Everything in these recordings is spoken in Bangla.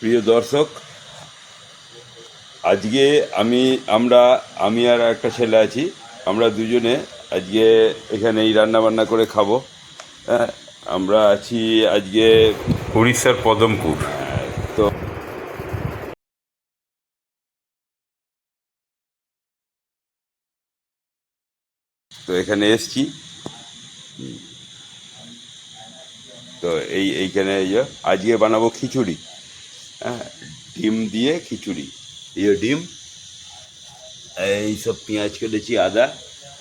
প্রিয় দর্শক, আজকে আমি, আমরা, আমি আর একটা ছেলে আছি। আমরা দুজনে আজকে এখানে এই রান্না বান্না করে খাব। হ্যাঁ আমরা আছি আজকে উড়িষ্যার পদমপুর। তো তো এখানে এসছি। তো এই, এইখানে আজকে বানাবো খিচুড়ি। হ্যাঁ ডিম দিয়ে খিচুড়ি। এই ডিম, এই সব পেঁয়াজ কেটেছি, আদা।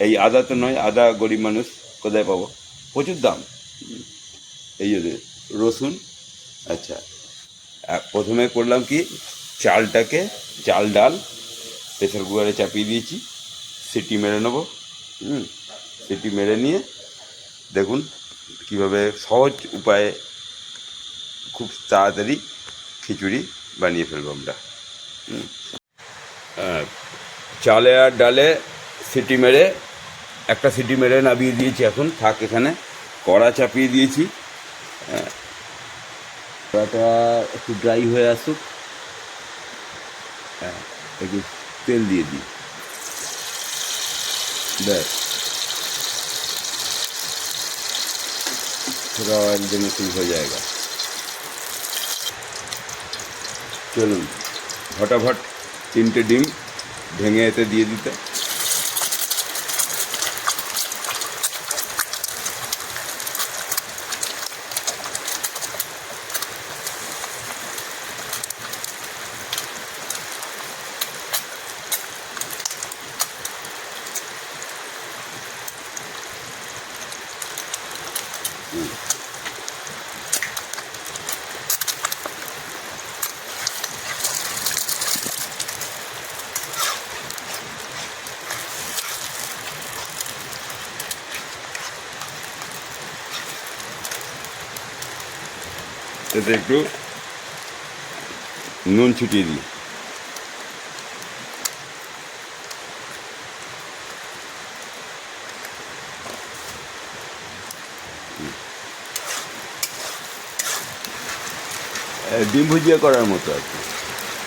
এই আদা তো নয়, আদা গরিব মানুষ, কোথায় পাবো? প্রচুর দাম। এই রসুন আচ্ছা। প্রথমে করলাম কি? চালটাকে, চাল, ডাল, প্রেসার কুকারে চাপিয়ে দিয়েছি। সিটি মেরে নেব, হুম। সিটি মেরে নিয়ে, দেখুন কীভাবে সহজ উপায়ে খুব তাড়াতাড়ি খিচুড়ি বানিয়ে ফেলবো আমরা হুম। আহ, চালে আর ডালে সিটি মেরে একটা সিটি মেরে নামিয়ে দিয়েছি এখন থাক এখানে কড়া চাপিয়ে দিয়েছি হ্যাঁ। কড়াটা একটু ড্রাই হয়ে আসুক হ্যাঁ একটু তেল দিয়ে দিই ব্যাস थोड़ा ऑयल देने से हो जाएगा চলুন ফটাফট তিনটে ডিম ভেঙে এতে দিয়ে দিতে। এতে একটু নুন ছিটিয়ে দিই। ডিম ভুজিয়া করার মতো আর কি।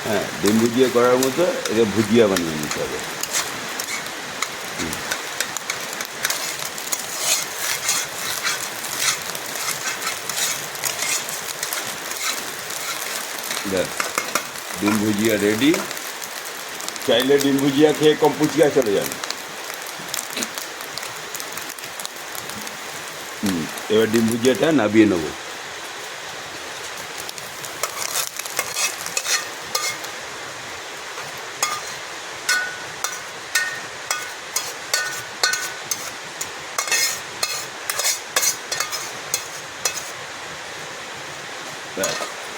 হ্যাঁ ডিম ভুজিয়া করার মতো এটা ভুজিয়া বানিয়ে নিতে হবে। ব্যাস ডিম ভুজিয়া রেডি চাইলে ডিম ভুজিয়া খেয়ে কম্পুচিয়া চলে যান। এবার ডিম ভুজিয়াটা নাবিয়ে নেব।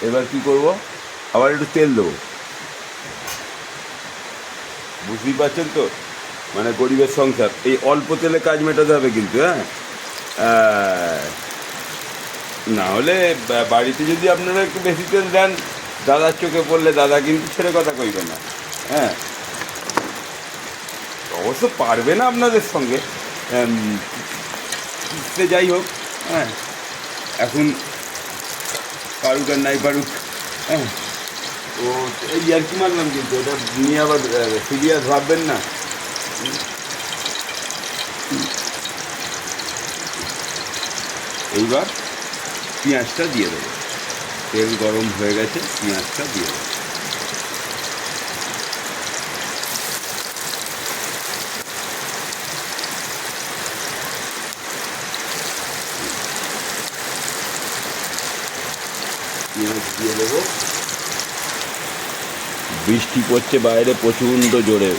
এবার কি করব? আবার একটু তেল দেবো। বুঝতেই পারছেন তো? মানে গরিবের সংসার। এই অল্প তেলে কাজ মেটাতে হবে কিন্তু হ্যাঁ? না হলে বাড়িতে যদি আপনারা একটু বেশি তেল দেন, দাদার চোখে পড়লে দাদা কিন্তু ছেড়ে কথা কইবে না হ্যাঁ? অবশ্য পারবে না আপনাদের সঙ্গে। সে যাই হোক হ্যাঁ? এখন পারুক আর নাই পারুক হ্যাঁ? ও, এই আর কি মারলাম কিন্তু? এটা নিয়ে আবার সিরিয়াস ভাববেন না। এইবার পেঁয়াজটা দিয়ে দেবো। তেল গরম হয়ে গেছে, পেঁয়াজটা দিয়ে দেবো। পেঁয়াজ দিয়ে দেবো। বৃষ্টি পড়ছে বাইরে প্রচণ্ড জোরে।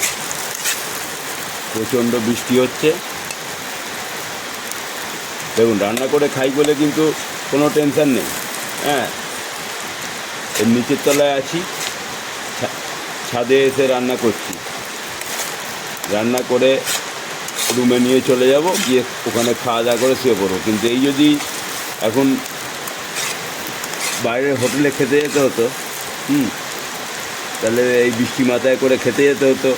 প্রচণ্ড বৃষ্টি হচ্ছে। দেখুন, রান্না করে খাই বলে কিন্তু কোনো টেনশন নেই। হ্যাঁ এর নিচের তলায় আছি। ছাদে এসে রান্না করছি। রান্না করে রুমে নিয়ে চলে যাব, গিয়ে ওখানে খাওয়া দাওয়া করে শুয়ে পড়ব। কিন্তু এই যদি এখন বাইরের হোটেলে খেতে যেতে হতো, হুম তাহলে এই বৃষ্টি মাথায় করে খেতে যেতে হতো।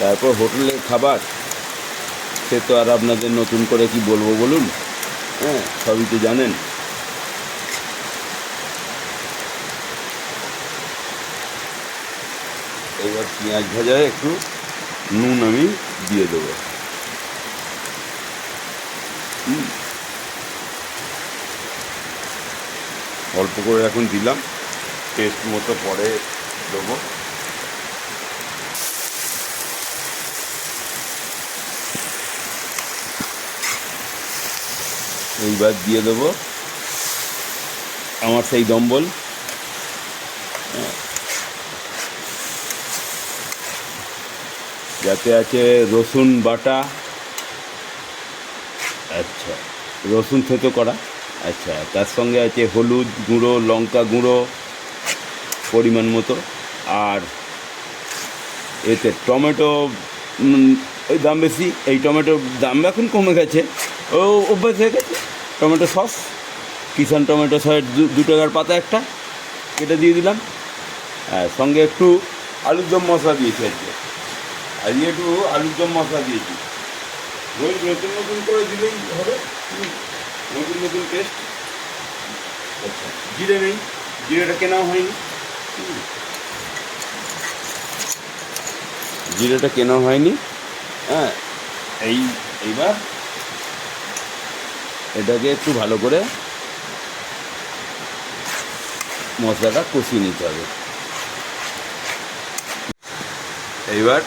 তারপর হোটেলের খাবার। সে তো আর আপনাদের নতুন করে কি বলব বলুন? হ্যাঁ সবই তো জানেন। এবার পেঁয়াজ ভাজায় একটু নুন আমি দিয়ে দেবো। হুম অল্প করে এখন দিলাম। টেস্ট মতো পরে দেবো। এইবার দিয়ে দেবো। আমার সেই দম্বল। যাতে আছে রসুন বাটা। আচ্ছা রসুন থেতো করা। আচ্ছা তার সঙ্গে আছে হলুদ গুঁড়ো, লঙ্কা গুঁড়ো পরিমাণ মতো। আর এতে টমেটো ওই দাম বেশি, এই টমেটোর দাম এখন কমে গেছে। ও, অভ্যাস হয়ে গেছে। Tomato sauce Kissan tomato sauce, দু- টাকার পাতা একটা, এটা দিয়ে দিলাম। হ্যাঁ সঙ্গে একটু আলুর দম মশলা দিয়েছি আজকে। আজকে একটু আলুর দম মশলা দিয়েছি। রোজ নতুন নতুন করে দিলেই হবে। নতুন নতুন টেস্ট আচ্ছা জিরে নেই। জিরেটা কেনাও হয়নি। জিরেটা কেনা হয়নি। হ্যাঁ এই, এইবার এটাকে একটু ভালো করে মশলাটা কষিয়ে নিতে হবে। এইবার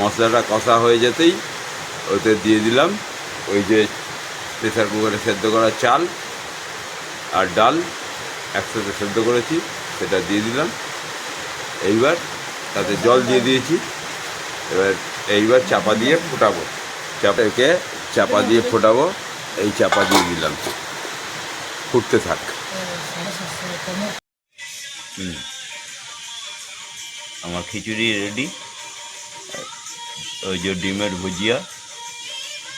মশলাটা কষা হয়ে যেতেই ওতে দিয়ে দিলাম ওই যে প্রেসার কুকারে সেদ্ধ করা চাল আর ডাল একসাথে সেদ্ধ করেছি, সেটা দিয়ে দিলাম। এইবার তাতে জল দিয়ে দিয়েছি। এবার এইবার চাপা দিয়ে ফোটাবো। চাপাকে চাপা দিয়ে ফোটাবো, এই চাপা দিয়ে দিলাম। ফুটতে থাক। আমার খিচুড়ি রেডি। ওই যে ডিমের ভুজিয়া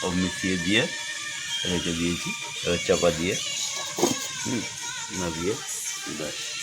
ও মিশিয়ে দিয়ে রেখে দিয়েছি এবার চাপা দিয়ে হুম না দিয়ে ব্যাস।